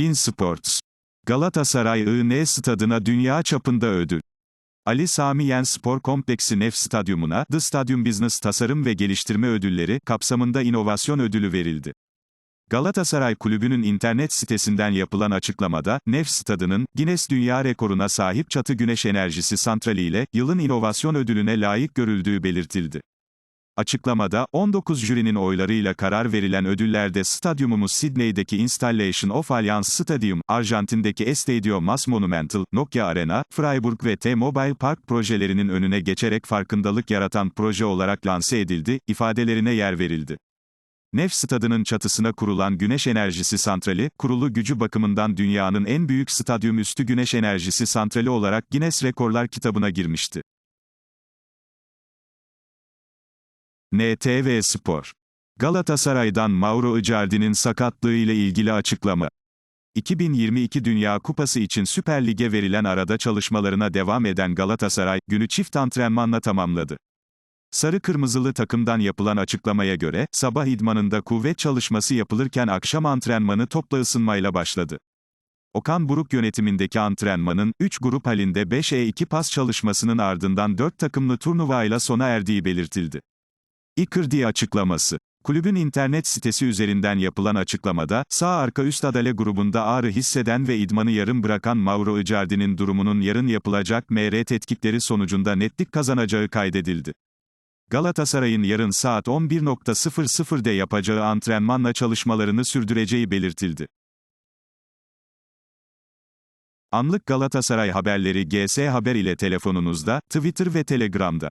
Bin Sports. Galatasaray IN stadına dünya çapında ödül. Ali Sami Yen Spor Kompleksi Nef Stadyumuna, The Stadium Business Tasarım ve Geliştirme Ödülleri, kapsamında inovasyon ödülü verildi. Galatasaray Kulübü'nün internet sitesinden yapılan açıklamada, Nef Stadı'nın, Guinness Dünya Rekoruna sahip çatı güneş enerjisi santrali ile, yılın inovasyon ödülüne layık görüldüğü belirtildi. Açıklamada, 19 jürinin oylarıyla karar verilen ödüllerde stadyumumuz Sydney'deki Installation of Allianz Stadium, Arjantin'deki Estadio Mas Monumental, Nokia Arena, Freiburg ve T-Mobile Park projelerinin önüne geçerek farkındalık yaratan proje olarak lanse edildi, ifadelerine yer verildi. Nef stadının çatısına kurulan güneş enerjisi santrali, kurulu gücü bakımından dünyanın en büyük stadyum üstü güneş enerjisi santrali olarak Guinness Rekorlar kitabına girmişti. NTV Spor. Galatasaray'dan Mauro Icardi'nin sakatlığı ile ilgili açıklama. 2022 Dünya Kupası için Süper Lig'e verilen arada çalışmalarına devam eden Galatasaray, günü çift antrenmanla tamamladı. Sarı Kırmızılı takımdan yapılan açıklamaya göre, sabah idmanında kuvvet çalışması yapılırken akşam antrenmanı topla ısınmayla başladı. Okan Buruk yönetimindeki antrenmanın, 3 grup halinde 5E2 pas çalışmasının ardından 4 takımlı turnuvayla sona erdiği belirtildi. Icardi açıklaması. Kulübün internet sitesi üzerinden yapılan açıklamada, sağ arka üst adale grubunda ağrı hisseden ve idmanı yarım bırakan Mauro Icardi'nin durumunun yarın yapılacak MR tetkikleri sonucunda netlik kazanacağı kaydedildi. Galatasaray'ın yarın saat 11.00'de yapacağı antrenmanla çalışmalarını sürdüreceği belirtildi. Anlık Galatasaray haberleri GS Haber ile telefonunuzda, Twitter ve Telegram'da.